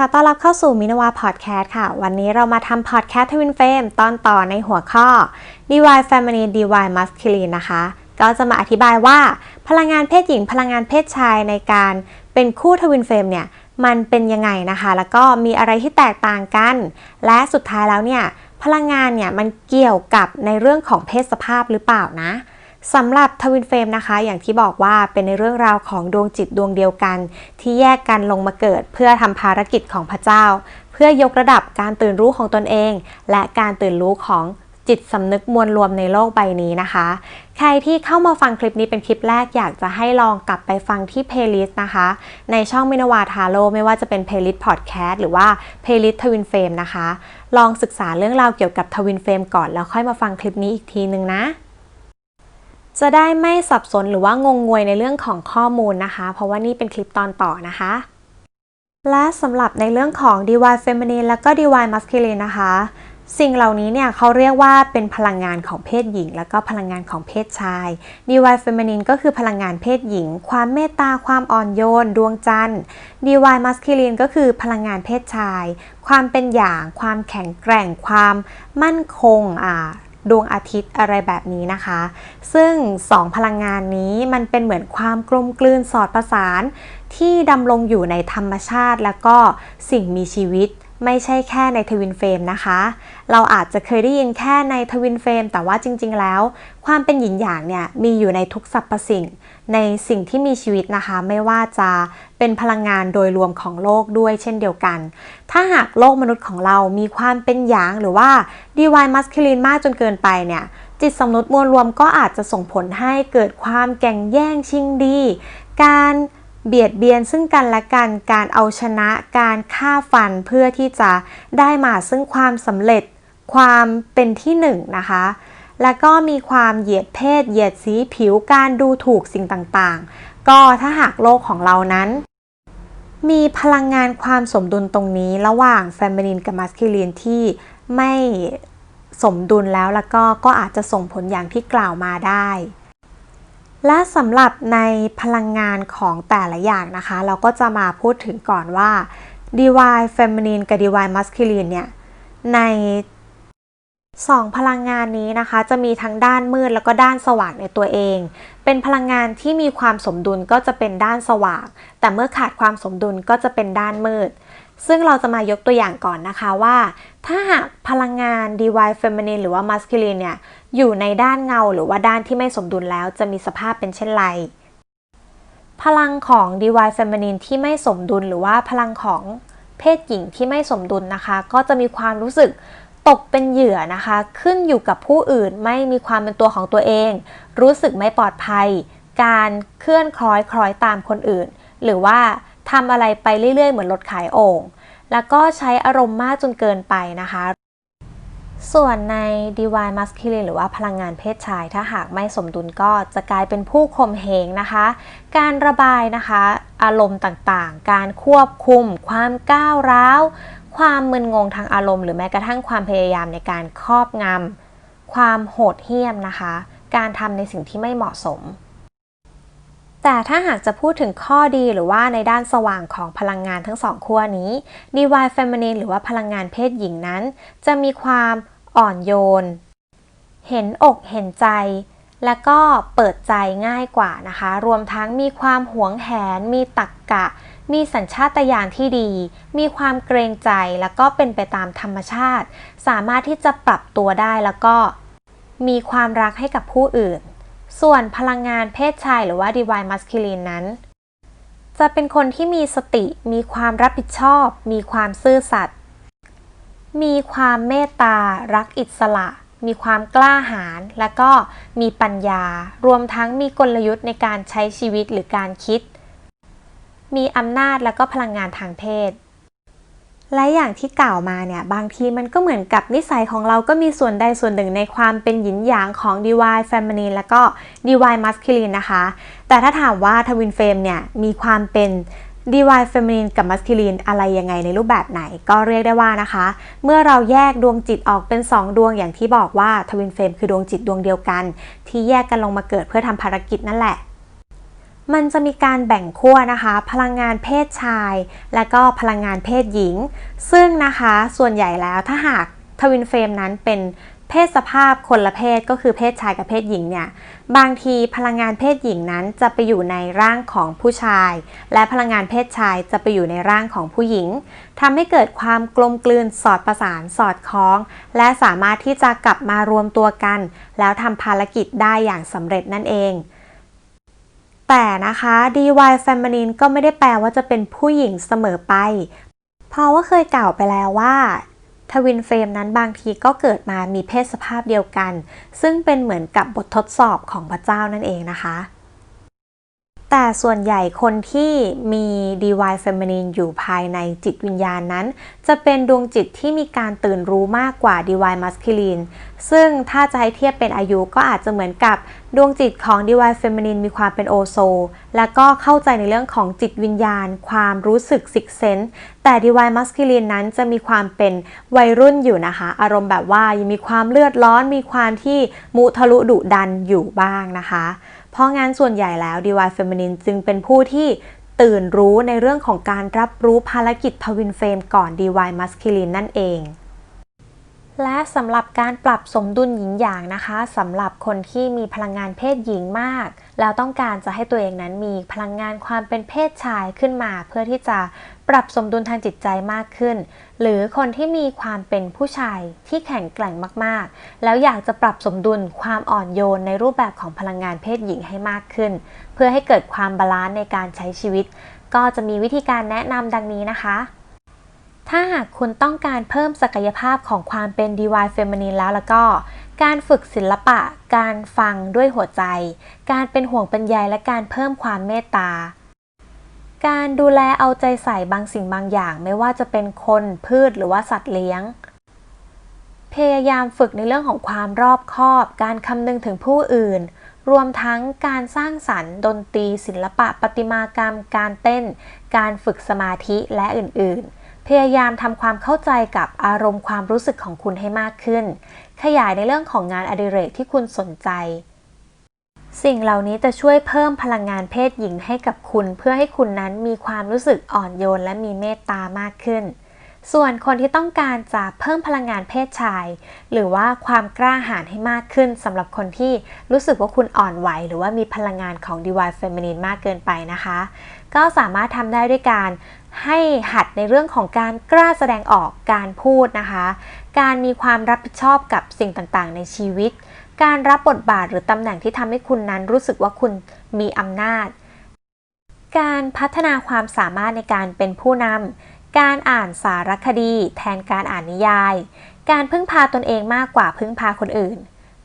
ขอต้อนรับเข้าสู่มินวาพอดแคสต์ค่ะ วันนี้เรามาทำพอดแคสต์ทวินเฟมตอนต่อในหัวข้อ DY Feminine DY Masculine นะคะ ก็จะมาอธิบายว่า พลังงานเพศหญิงพลังงานเพศชายในการเป็นคู่ทวินเฟมเนี่ย มันเป็นยังไงนะคะ แล้วก็มีอะไรที่แตกต่างกัน และสุดท้ายแล้วเนี่ย พลังงานเนี่ยมันเกี่ยวกับในเรื่องของเพศสภาพหรือเปล่านะ สำหรับทวินเฟรมนะคะ อย่างที่บอกว่าเป็นในเรื่องราวของดวงจิตดวงเดียวกัน ที่แยกกันลงมาเกิดเพื่อทำภารกิจของพระเจ้า เพื่อยกระดับการตื่นรู้ของตนเอง และการตื่นรู้ของจิตสำนึกมวลรวมในโลกใบนี้นะคะ ใครที่เข้ามาฟังคลิปนี้เป็นคลิปแรกอยากจะให้ลองกลับไปฟังที่เพลย์ลิสต์นะคะ ในช่องมินวาทาโร่ไม่ว่าจะเป็นเพลย์ลิสต์พอดแคสต์หรือว่าเพลย์ลิสต์ทวินเฟรมนะคะ ลองศึกษาเรื่องราวเกี่ยวกับทวินเฟรมก่อนแล้วค่อยมาฟังคลิปนี้อีกทีนึงนะ จะได้ไม่สับสนหรือว่างงงวยในเรื่องของข้อมูลนะคะ เพราะว่านี่เป็นคลิปตอนต่อนะคะ และสำหรับในเรื่องของ DY Feminine และก็ DY Masculine นะคะ สิ่งเหล่านี้เนี่ยเขาเรียกว่าเป็นพลังงานของเพศหญิง และก็พลังงานของเพศชาย DY Feminine ก็คือพลังงานเพศหญิง ความเมตตา ความอ่อนโยน ดวงจันทร์ DY Masculine ก็คือพลังงานเพศชาย ความเป็นอย่าง ความแข็งแกร่ง ความมั่นคงอ่า ดวงอาทิตย์อะไรแบบนี้นะคะ ซึ่ง 2 พลังงานนี้มันเป็นเหมือนความกลมกลืนสอดประสาน ที่ดำรงอยู่ในธรรมชาติ แล้วก็สิ่งมีชีวิต ไม่ใช่แค่ในทวินเฟรมนะคะ เราอาจจะเคยได้ยินแค่ในทวินเฟรมแต่ว่าจริง ๆ แล้ว ความเป็นหยินหยางเนี่ยมีอยู่ในทุกสรรพสิ่ง ในสิ่งที่มีชีวิตนะคะ ไม่ว่าจะเป็นพลังงานโดยรวมของโลกด้วยเช่นเดียวกัน ถ้าหากโลกมนุษย์ของเรามีความเป็นหยางหรือว่า DY masculine มากจนเกินไปเนี่ยจิตสำนึกมวลรวมก็อาจจะส่งผลให้เกิดความแก่งแย่งชิงดี การ เบียดเบียนซึ่งกันและกัน การเอาชนะการฆ่าฟันเพื่อที่จะได้มาซึ่งความสำเร็จความเป็นที่หนึ่งนะคะ แล้วก็มีความเหยียดเพศ เหยียดสีผิวการดูถูกสิ่งต่างๆ ก็ถ้าหากโลกของเรานั้น มีพลังงานความสมดุลตรงนี้ระหว่างแฟมินินกับมัสคิลินที่ไม่สมดุลแล้วแล้วก็ก็อาจจะส่งผลอย่างที่กล่าวมาได้ และสำหรับในพลังงานของแต่ละอย่างนะคะ เราก็จะมาพูดถึงก่อนว่า DY Feminine กับ DY Masculine เนี่ย ในสองพลังงานนี้นะคะ จะมีทั้งด้านมืดแล้วก็ด้านสว่างในตัวเอง เป็นพลังงานที่มีความสมดุลก็จะเป็นด้านสว่าง แต่เมื่อขาดความสมดุลก็จะเป็นด้านมืด ซึ่งเราจะมายกตัวอย่างก่อนนะคะว่า ถ้าหากพลังงาน DY Feminine หรือว่า Masculine เนี่ย อยู่ในด้านเงาหรือว่าด้านที่ไม่สมดุลแล้วจะมีสภาพเป็นเช่นไร พลังของ DY Feminine ที่ไม่สมดุลหรือว่าพลังของเพศหญิงที่ไม่สมดุลนะคะ ก็จะมีความรู้สึกตกเป็นเหยื่อนะคะ ขึ้นอยู่กับผู้อื่นไม่มีความเป็นตัวของตัวเอง รู้สึกไม่ปลอดภัย การเคลื่อนคล้อยคล้อยตามคนอื่น หรือว่า ทำอะไรไปเรื่อยๆ เหมือนรถขายโอ่งแล้วก็ใช้อารมณ์มากจนเกินไปนะคะ ส่วนใน DY Masculine หรือว่าพลังงานเพศชาย ถ้าหากไม่สมดุลก็จะกลายเป็นผู้ข่มเหงนะคะ การระบายนะคะ อารมณ์ต่างๆ การควบคุม ความก้าวร้าว ความมึนงงทางอารมณ์ หรือแม้กระทั่งความพยายามในการครอบงำความโหดเหี้ยมนะคะ การทำในสิ่งที่ไม่เหมาะสม แต่ถ้าหากจะพูดถึงข้อดีหรือว่าในด้านสว่างของพลังงานทั้งสองขั้วนี้ DY Feminine หรือว่าพลังงานเพศหญิงนั้น จะมีความอ่อนโยน เห็นอกเห็นใจ และก็เปิดใจง่ายกว่านะคะ รวมทั้งมีความหวงแหน มีตักกะ มีสัญชาตญาณที่ดี มีความเกรงใจแล้วก็เป็นไปตามธรรมชาติ สามารถที่จะปรับตัวได้แล้วก็ มีความรักให้กับผู้อื่น ส่วนพลังงานเพศชายหรือว่า DY Masculine นั้น จะเป็นคนที่มีสติ มีความรับผิดชอบ มีความซื่อสัตย์ มีความเมตตา รักอิสระ มีความกล้าหาญ และก็มีปัญญา รวมทั้งมีกลยุทธ์ในการใช้ชีวิตหรือการคิด มีอำนาจและก็พลังงานทางเพศ และอย่างที่กล่าวมาเนี่ย บางทีมันก็เหมือนกับนิสัยของเราก็มีส่วนใดส่วนหนึ่งในความเป็นหยินหยางของ DY Feminine แล้วก็ DY Masculine นะคะ แต่ถ้าถามว่าทวินเฟรมเนี่ยมีความเป็น DY Feminine กับ Masculine อะไรยังไงในรูปแบบไหนก็เรียกได้ว่านะคะ เมื่อเราแยกดวงจิตออกเป็น 2 ดวงอย่างที่บอกว่าทวินเฟมคือดวงจิตดวงเดียวกัน ที่แยกกันลงมาเกิดเพื่อทำภารกิจนั่นแหละ มันจะมีการแบ่งขั้วนะคะ พลังงานเพศชาย และก็พลังงานเพศหญิง ซึ่งนะคะส่วนใหญ่แล้วถ้าหากทวินเฟรมนั้นเป็นเพศสภาพคนละเพศก็คือเพศชายกับเพศหญิงเนี่ยบางทีพลังงานเพศหญิงนั้นจะไปอยู่ในร่างของผู้ชาย และพลังงานเพศชายจะไปอยู่ในร่างของผู้หญิงทำให้เกิดความกลมกลืนสอดประสานสอดคล้อง และสามารถที่จะกลับมารวมตัวกัน แล้วทำภารกิจได้อย่างสำเร็จนั่นเอง แต่นะคะ DY Feminine ก็ไม่ได้แปลว่าจะเป็นผู้หญิงเสมอไป เพราะว่าเคยกล่าวไปแล้วว่าทวินเฟรมนั้นบางทีก็เกิดมามีเพศสภาพเดียวกัน ซึ่งเป็นเหมือนกับบททดสอบของพระเจ้านั่นเองนะคะ แต่ส่วนใหญ่คนที่มี Divine Feminine อยู่ภายในจิตวิญญาณนั้น จะเป็นดวงจิตที่มีการตื่นรู้มากกว่า Divine Masculine ซึ่งถ้าจะให้เทียบเป็นอายุก็อาจจะเหมือนกับดวงจิตของ Divine Feminine มีความเป็นโอโซ และก็เข้าใจในเรื่องของจิตวิญญาณ ความรู้สึกสิกเซนแต่ Divine Masculine นั้นจะมีความเป็นวัยรุ่นอยู่นะคะ อารมณ์แบบว่ายังมีความเลือดร้อนมีความที่มุทะลุดุดันอยู่บ้างนะคะ ราะงานส่วนใหญ่แล้ว Divine Feminine จึงเป็นผู้ที่ตื่นรู้ในเรื่องของการรับรู้ภารกิจทวินเฟรมก่อน DIY Masculine นั่นเอง และสำหรับการปรับสมดุลหญิงหยางนะคะสำหรับคนที่มีพลังงานเพศหญิงมาก แล้วต้องการจะให้ตัวเองนั้นมีพลังงานความเป็นเพศชายขึ้นมา เพื่อที่จะปรับสมดุลทางจิตใจมากขึ้น หรือคนที่มีความเป็นผู้ชายที่แข็งแกร่งมากๆ แล้วอยากจะปรับสมดุลความอ่อนโยนในรูปแบบของพลังงานเพศหญิงให้มากขึ้น เพื่อให้เกิดความบาลานซ์ในการใช้ชีวิต ก็จะมีวิธีการแนะนำดังนี้นะคะ ถ้าหากคุณต้องการเพิ่มศักยภาพของความเป็น Divine Feminine แล้วแล้วก็ การฝึกศิลปะ การฟังด้วยหัวใจ การเป็นห่วงเป็นใยและการเพิ่มความเมตตา การดูแลเอาใจใส่บางสิ่งบางอย่าง ไม่ว่าจะเป็นคนพืชหรือว่าสัตว์เลี้ยง พยายามฝึกในเรื่องของความรอบคอบ การคำนึงถึงผู้อื่นรวมทั้งการสร้างสรรค์ดนตรี ศิลปะ ประติมากรรม การเต้น การฝึกสมาธิและอื่น ๆ พยายามทำความเข้าใจกับอารมณ์ความรู้สึกของคุณให้มากขึ้น ขยายในเรื่องของงานอดิเรกที่คุณสนใจ สิ่งเหล่านี้จะช่วยเพิ่มพลังงานเพศหญิงให้กับคุณ เพื่อให้คุณนั้นมีความรู้สึกอ่อนโยนและมีเมตตามากขึ้น ส่วนคนที่ต้องการจะเพิ่มพลังงานเพศชาย หรือว่าความกล้าหาญให้มากขึ้นสำหรับคนที่รู้สึกว่าคุณอ่อนไหว หรือว่ามีพลังงานของ Divine Feminine มากเกินไปนะคะ ก็สามารถทำได้ด้วยการ ให้หัดในเรื่องของการกล้าแสดงออกการพูดนะคะ การมีความรับผิดชอบกับสิ่งต่างๆ ในชีวิต การรับบทบาทหรือตำแหน่งที่ทำให้คุณนั้นรู้สึกว่าคุณมีอำนาจ การพัฒนาความสามารถในการเป็นผู้นำการอ่านสารคดี แทนการอ่านนิยาย การพึ่งพาตนเองมากกว่าพึ่งพาคนอื่น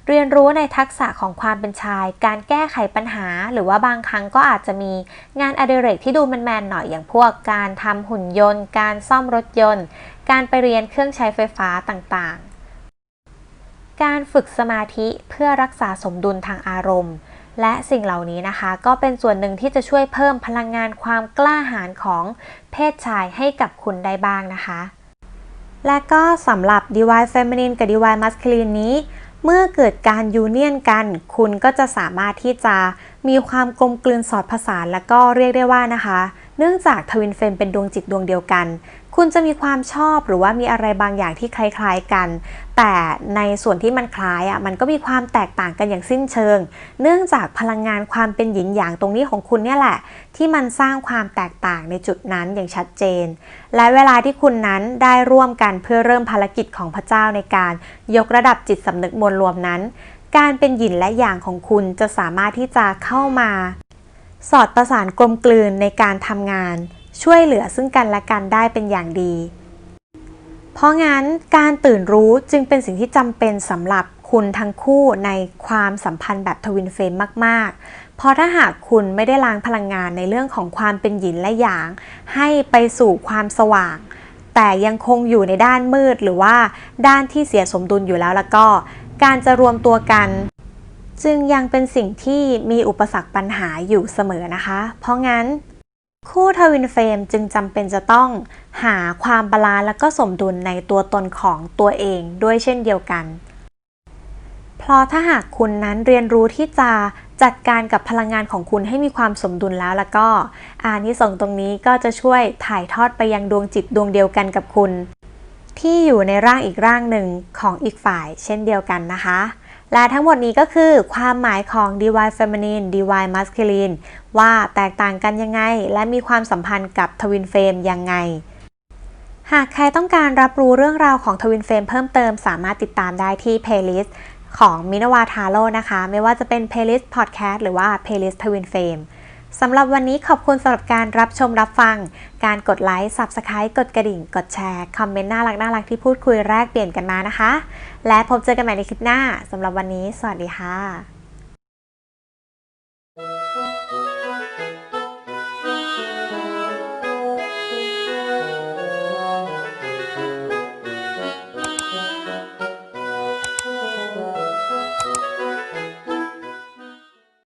เรียนรู้ในทักษะของความเป็นชาย การแก้ไขปัญหา หรือว่าบางครั้งก็อาจจะมีงานอดิเรกที่ดูแมนๆหน่อยอย่างพวกการทำหุ่นยนต์ การซ่อมรถยนต์ การไปเรียนเครื่องใช้ไฟฟ้าต่างๆ การฝึกสมาธิเพื่อรักษาสมดุลทางอารมณ์ และสิ่งเหล่านี้นะคะ ก็เป็นส่วนหนึ่งที่จะช่วยเพิ่มพลังงานความกล้าหาญของเพศชายให้กับคุณได้บ้างนะคะ และก็สำหรับ Divine Feminine กับ Divine Masculine นี้ เมื่อเกิดการยูเนียนกัน คุณก็จะสามารถที่จะมีความกลมกลืนสอดผสานและก็เรียกได้ว่านะคะ เนื่องจากทวินเฟมเป็นดวงจิตดวงเดียวกัน คุณจะมีความชอบหรือว่ามีอะไรบางอย่างที่คล้ายๆกัน แต่ในส่วนที่มันคล้ายอะมันก็มีความแตกต่างกันอย่างสิ้นเชิง เนื่องจากพลังงานความเป็นหยินหยางตรงนี้ของคุณเนี่ยแหละ ที่มันสร้างความแตกต่างในจุดนั้นอย่างชัดเจน และเวลาที่คุณนั้นได้ร่วมกันเพื่อเริ่มภารกิจของพระเจ้าในการยกระดับจิตสำนึกมวลรวมนั้นการเป็นหยินและหยางของคุณจะสามารถที่จะเข้ามา สอดประสานกลมกลืนในการทำงาน ช่วยเหลือซึ่งกันและกันได้เป็นอย่างดี เพราะงั้นการตื่นรู้จึงเป็นสิ่งที่จำเป็นสำหรับคุณทั้งคู่ในความสัมพันธ์แบบทวินเฟรมมาก ๆ เพราะถ้าหากคุณไม่ได้ล้างพลังงานในเรื่องของความเป็นหยินและหยาง ให้ไปสู่ความสว่าง แต่ยังคงอยู่ในด้านมืดหรือว่าด้านที่เสียสมดุลอยู่แล้วแล้วก็ การจะรวมตัวกัน จึงยังเป็นสิ่งที่มีอุปสรรคปัญหาอยู่เสมอนะคะ เพราะงั้น คู่ทวินเฟรมจึงจำเป็นจะต้องหาความบาลานซ์และก็สมดุลในตัวตนของตัวเองด้วยเช่นเดียวกัน เพราะถ้าหากคุณนั้นเรียนรู้ที่จะจัดการกับพลังงานของคุณให้มีความสมดุลแล้วแล้วก็อานิสงส์ตรงนี้ก็จะช่วยถ่ายทอดไปยังดวงจิตดวงเดียวกันกับคุณ ที่อยู่ในร่างอีกร่างหนึ่งของอีกฝ่ายเช่นเดียวกันนะคะ และทั้งหมดนี้ก็คือความหมายของ Divine Feminine Divine Masculine ว่าแตกต่างกันยังไง และมีความสัมพันธ์กับ Twin Flame ยังไง หากใครต้องการรับรู้เรื่องราวของ Twin Flame เพิ่มเติมสามารถติดตามได้ที่ playlist ของมินวาทาโร่นะคะ ไม่ว่าจะเป็น playlist podcast หรือว่า playlist Twin Flame สำหรับวันนี้ขอบคุณสำหรับการรับชมรับฟัง การกดไลค์ Subscribe กดกระดิ่ง กดแชร์ คอมเมนต์น่ารักน่ารักที่พูดคุยแรกเปลี่ยนกันมานะคะ และพบเจอกันใหม่ในคลิปหน้าสำหรับวันนี้ สวัสดีค่ะ